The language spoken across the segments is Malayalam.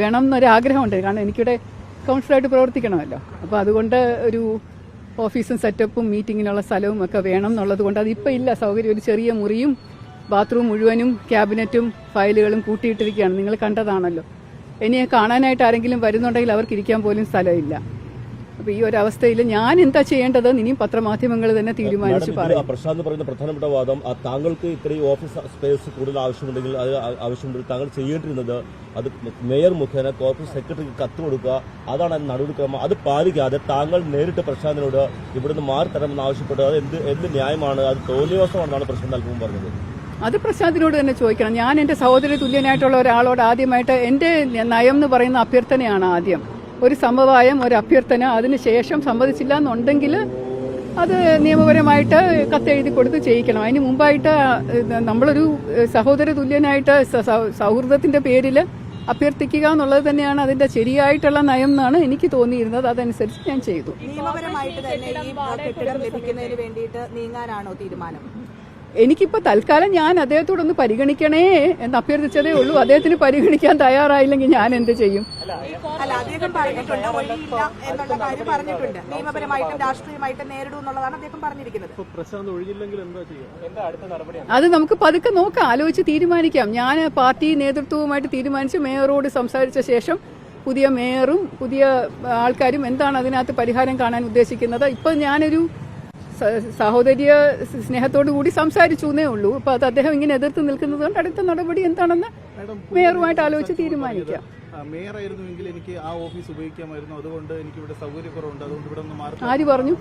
വേണം എന്നൊരാഗ്രഹമുണ്ട് കാരണം എനിക്കിവിടെ കൗൺസിലറായിട്ട് പ്രവർത്തിക്കണമല്ലോ. അപ്പോൾ അതുകൊണ്ട് ഒരു ഓഫീസും സെറ്റപ്പും മീറ്റിങ്ങിനുള്ള സ്ഥലവും ഒക്കെ വേണം എന്നുള്ളത് കൊണ്ട് അതിപ്പോൾ ഇല്ല. സൗകര്യം ഒരു ചെറിയ മുറിയും ബാത്റൂം മുഴുവനും ക്യാബിനറ്റും ഫയലുകളും കൂട്ടിയിട്ടിരിക്കുകയാണ്. നിങ്ങൾ കണ്ടതാണല്ലോ. ഇനി കാണാനായിട്ട് ആരെങ്കിലും വരുന്നുണ്ടെങ്കിൽ അവർക്ക് ഇരിക്കാൻ പോലും സ്ഥലമില്ല. അപ്പോൾ ഈ ഒരു അവസ്ഥയിൽ ഞാൻ എന്താ ചെയ്യേണ്ടത് ഇനിയും പത്രമാധ്യമങ്ങൾ തന്നെ തീരുമാനിച്ചു പറയും. പ്രശാന്ത് പറയുന്ന പ്രധാനപ്പെട്ട വാദം താങ്കൾക്ക് ഇത്രയും ഓഫീസ് സ്പേസ് കൂടുതൽ ആവശ്യമുണ്ടെങ്കിൽ അത് ആവശ്യമുണ്ടെങ്കിൽ താങ്കൾ ചെയ്യേണ്ടിരുന്നത് അത് മേയർ മുഖേന കോർപ്പറേറ്റ് സെക്രട്ടറിക്ക് കത്ത് കൊടുക്കുക അതാണ് നടപടിക്രമം. അത് പാലിക്കാതെ താങ്കൾ നേരിട്ട് പ്രശാന്തിനോട് ഇവിടുന്ന് മാറി തരണമെന്ന് ആവശ്യപ്പെട്ടത് അത് എന്ത് എന്ത് ന്യായമാണ്? അത് തോന്നിയവസമാണെന്നാണ് പ്രശാന്ത് അല്പം പറഞ്ഞത്. അത് പ്രശാന്തിനോട് തന്നെ ചോദിക്കണം. ഞാൻ എന്റെ സഹോദര തുല്യനായിട്ടുള്ള ഒരാളോട് ആദ്യമായിട്ട് എന്റെ നയം എന്ന് പറയുന്ന അഭ്യർത്ഥനയാണ് ആദ്യം. ഒരു സമവായം ഒരു അഭ്യർത്ഥന അതിനുശേഷം സമ്മതിച്ചില്ല എന്നുണ്ടെങ്കിൽ അത് നിയമപരമായിട്ട് കത്തെഴുതി കൊടുത്ത് ചെയ്യിക്കണം. അതിന് മുമ്പായിട്ട് നമ്മളൊരു സഹോദര തുല്യനായിട്ട് സൗഹൃദത്തിന്റെ പേരിൽ അഭ്യർത്ഥിക്കുക എന്നുള്ളത് തന്നെയാണ് അതിന്റെ ശരിയായിട്ടുള്ള നയം എന്നാണ് എനിക്ക് തോന്നിയിരുന്നത്. അതനുസരിച്ച് ഞാൻ ചെയ്തു. നിയമപരമായിട്ട് തന്നെ ഈ കെട്ടിടം ലഭിക്കുന്നതിന് വേണ്ടിയിട്ട് നീങ്ങാനാണോ തീരുമാനം? എനിക്കിപ്പോ തൽക്കാലം ഞാൻ അദ്ദേഹത്തോടൊന്ന് പരിഗണിക്കണേ എന്ന് അഭ്യർത്ഥിച്ചതേ ഉള്ളൂ. അദ്ദേഹത്തിന് പരിഗണിക്കാൻ തയ്യാറായില്ലെങ്കിൽ ഞാൻ എന്ത് ചെയ്യും? അല്ല അദ്ദേഹം പറഞ്ഞിട്ടുണ്ട് ഒഴിയില്ല എന്നുള്ള കാര്യം പറഞ്ഞിട്ടുണ്ട്. നിയമപരമായിട്ടും രാഷ്ട്രീയമായിട്ടും നേരിടും എന്നുള്ളതാണ് അദ്ദേഹം പറഞ്ഞിരിക്കുന്നത്. അത് നമുക്ക് പതുക്കെ നോക്കാം ആലോചിച്ച് തീരുമാനിക്കാം. ഞാൻ പാർട്ടി നേതൃത്വവുമായിട്ട് തീരുമാനിച്ച് മേയറോട് സംസാരിച്ച ശേഷം പുതിയ മേയറും പുതിയ ആൾക്കാരും എന്താണ് അതിനകത്ത് പരിഹാരം കാണാൻ ഉദ്ദേശിക്കുന്നത്? ഇപ്പൊ ഞാനൊരു സഹോദര്യ സ്നേഹത്തോടു കൂടി സംസാരിച്ചു എന്നേ ഉള്ളൂ. അപ്പൊ അത് അദ്ദേഹം ഇങ്ങനെ എതിർത്ത് നിൽക്കുന്നത് കൊണ്ട് അടുത്ത നടപടി എന്താണെന്ന് മേയറുമായിട്ട് ആലോചിച്ച് തീരുമാനിക്കാം. മേയർ ആയിരുന്നുവെങ്കിൽ എനിക്ക് ആ ഓഫീസ് ഉപയോഗിക്കാമായിരുന്നു. അതുകൊണ്ട് എനിക്ക് ഇവിടെ സൗകര്യക്കുറവുണ്ട്. അതുകൊണ്ട് ഇവിടെ ഒന്ന് മാറി ആര് പറഞ്ഞു?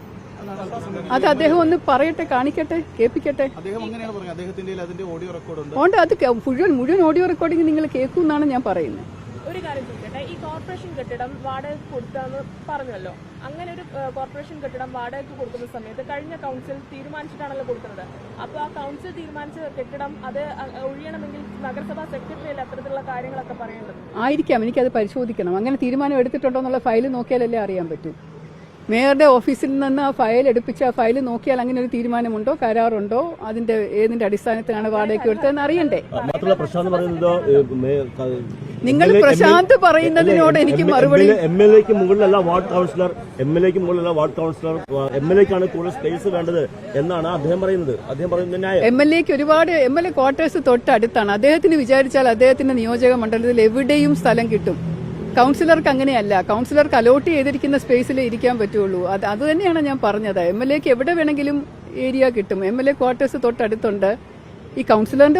അത് അദ്ദേഹം ഒന്ന് പറയട്ടെ കാണിക്കട്ടെ കേൾപ്പിക്കട്ടെ. അദ്ദേഹം അങ്ങനെയാണ് പറഞ്ഞത്. അദ്ദേഹത്തിന്റെ അതിന്റെ ഓഡിയോ റെക്കോർഡ് ഉണ്ട് അതുകൊണ്ട് അത് മുഴുവൻ മുഴുവൻ ഓഡിയോ റെക്കോർഡിംഗ് നിങ്ങൾ കേൾക്കും എന്നാണ് ഞാൻ പറയുന്നത്. ഒരു കാര്യം ചോദിക്കട്ടെ. ഈ കോർപ്പറേഷൻ കെട്ടിടം വാടകയ്ക്ക് കൊടുത്തതെന്ന് പറഞ്ഞല്ലോ. അങ്ങനെ ഒരു കോർപ്പറേഷൻ കെട്ടിടം വാടകയ്ക്ക് കൊടുക്കുന്ന സമയത്ത് കഴിഞ്ഞ കൗൺസിൽ തീരുമാനിച്ചിട്ടാണല്ലോ കൊടുക്കുന്നത്. അപ്പോൾ ആ കൗൺസിൽ തീരുമാനിച്ച കെട്ടിടം അത് ഒഴിയണമെങ്കിൽ നഗരസഭാ സെക്രട്ടറിയല്ലേ അത്തരത്തിലുള്ള കാര്യങ്ങളൊക്കെ പറയേണ്ടത്? ആയിരിക്കാം. എനിക്കത് പരിശോധിക്കണം. അങ്ങനെ തീരുമാനം എടുത്തിട്ടുണ്ടോ എന്നുള്ള ഫയൽ നോക്കിയാലല്ലേ അറിയാൻ പറ്റൂ. മേയറുടെ ഓഫീസിൽ നിന്ന് ആ ഫയൽ എടുപ്പിച്ച ആ ഫയൽ നോക്കിയാൽ അങ്ങനെ ഒരു തീരുമാനമുണ്ടോ കരാറുണ്ടോ? അതിന്റെ ഏതിന്റെ അടിസ്ഥാനത്തിലാണ് വാടകയ്ക്ക് എടുത്തതെന്ന് അറിയണ്ടേ? നിങ്ങൾ പ്രശാന്ത് പറയുന്നതിനോട് എനിക്ക് മറുപടി എം എൽ എക്ക് മുകളിലല്ല വാർഡ് കൗൺസിലർ എം എൽ എക്ക് മുകളിലല്ല വാർഡ് കൗൺസിലർ എം എൽ എക്കാണ് കൂടുതൽ സ്പേസ് വേണ്ടത് എന്നാണ് അദ്ദേഹം പറയുന്നത്. അദ്ദേഹം പറയുന്നത് എം എൽ എക്ക് ഒരുപാട് എം എൽ എ ക്വാർട്ടേഴ്സ് തൊട്ടടുത്താണ്. അദ്ദേഹത്തിന് വിചാരിച്ചാൽ അദ്ദേഹത്തിന്റെ നിയോജക മണ്ഡലത്തിൽ എവിടെയും സ്ഥലം കിട്ടും. കൗൺസിലർക്ക് അങ്ങനെയല്ല. കൗൺസിലർക്ക് അലോട്ട് ചെയ്തിരിക്കുന്ന സ്പേസിൽ ഇരിക്കാൻ പറ്റുള്ളൂ. അത് അത് തന്നെയാണ് ഞാൻ പറഞ്ഞത്. എം എൽ എക്ക് എവിടെ വേണമെങ്കിലും ഏരിയ കിട്ടും. എം എൽ എ ക്വാർട്ടേഴ്സ് തൊട്ടടുത്തുണ്ട്. ഈ കൗൺസിലറിന്റെ